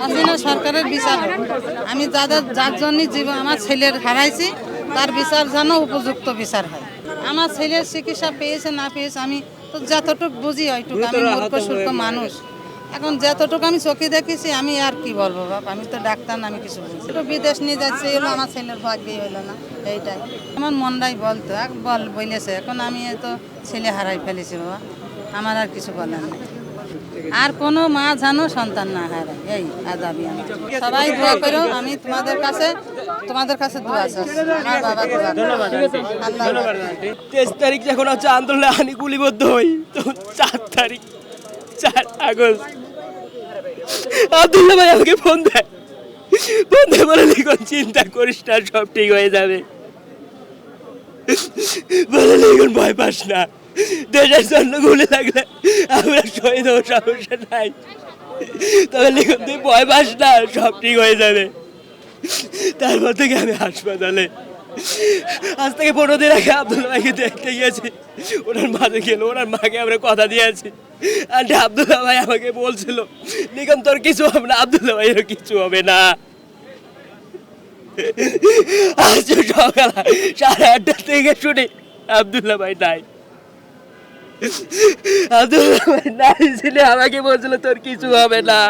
হাসিনা সরকারের বিচার আমি যাদের যার জন্য জীবন আমার ছেলের হারাইছি তার বিচার যেন উপযুক্ত বিচার হয়। আমার ছেলের চিকিৎসা পেয়েছে না পেয়েছে আমি তো যতটুকু বুঝি ওইটুকু। আমি মূর্খ সূর্খ মানুষ। এখন যতটুকু আমি চোখে দেখেছি আমি আর কি বলব বাপ? আমি তো ডাক্তার না আমি কিছু বুঝি একটু বিদেশ নিয়ে যাচ্ছে এলো আমার ছেলের ভাগ্যই হইল না এইটাই। আমার মনটাই বলতো এক বল বলেছে এখন আমি তো ছেলে হারাই ফেলেছি বাবা। আমার আর কিছু বলার নেই। আর কোনো মা জানো সন্তান না হারায় এই আজাবি আমার সবাই দোয়া করো আমি তোমাদের কাছে তোমাদের কাছে দোয়া চাচ্ছি আমার বাবা দোয়া তেইশ তারিখ যখন হচ্ছে আন্দোলনে আমি গুলিবদ্ধ হই তখন চার তারিখ চার আগস্ট। আব্দুল্লাহ ভাই আমাকে ফোন দেয়। ফোন দিয়ে বলে লিখন চিন্তা করিস না সব ঠিক হয়ে যাবে। বলে লিখন ভয় পাস না। দেশের জন্য গুলি লাগলে আমরা শহীদ হব সমস্যা নাই। তবে লিখন, তুই ভয় পাস না, সব ঠিক হয়ে যাবে। তারপর থেকে আমি হাসপাতালে। আজ থেকে পনেরো দিন আগে আব্দুল ভাইকে দেখতে গিয়েছি। ওনার মাঝে গেল, ওনার মাকে আমরা কথা দিয়েছি। আন্টি আব্দুল্লাহ ভাই আমাকে বলছিল নিগম তোর কিছু হবে না আব্দুল্লাহ ভাইয়েরও কিছু হবে না। আজ সকাল সাড়ে আটটা থেকে শুনি নাই ভাই নাই। ছিল আমাকে বলছিল, তোর কিছু হবে না।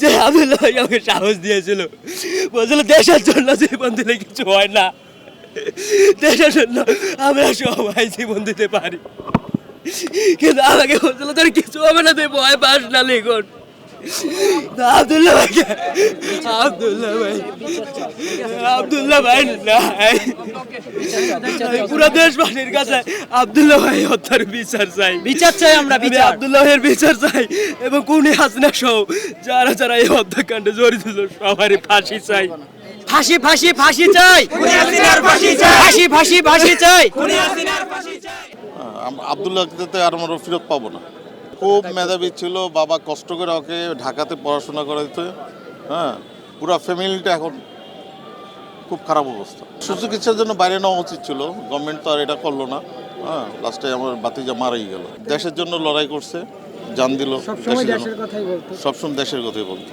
যে আব্দুল্লাহ ভাই আমাকে সাহস দিয়েছিল। বলছিল, দেশের জন্য জীবন দিলে কিছু হয় না। দেশের জন্য আমরা সবাই জীবন দিতে পারি। কিন্তু আমাকে বলছিল, তোর কিছু হবে না, তুই ভয় পাস না, লিখন। আব্দুল্লাহ ভাই। আব্দুল্লাহ ভাই। আব্দুল্লাহ ভাই নাই পুরো দেশবাসীর কাছে আব্দুল্লাহ ভাই হত্যার বিচার চাই। বিচার চাই আমরা বিচার। আব্দুল্লাহ ভাইয়ের বিচার চাই এবং কোনি হাসনা সহ যারা যারা এই হত্যাকাণ্ডে জড়িত সবারই ফাঁসি চাই। ফাঁসি ফাঁসি ফাঁসি চাই। ফাঁসি ফাঁসি ফাঁসি চাই। আবদুল্লাহকে আর আমরা ফেরত পাবো না। খুব মেধাবী ছিল বাবা কষ্ট করে ওকে ঢাকাতে পড়াশোনা করাইতে হ্যাঁ পুরো ফ্যামিলিটা এখন খুব খারাপ অবস্থা। সুচিকিৎসার জন্য বাইরে নেওয়া উচিত ছিল গভর্নমেন্ট তো আর এটা করল না হ্যাঁ লাস্টে আমার বাতিজা মারাই গেল। দেশের জন্য লড়াই করছে জান দিল সবসময় দেশের কথাই বলতো।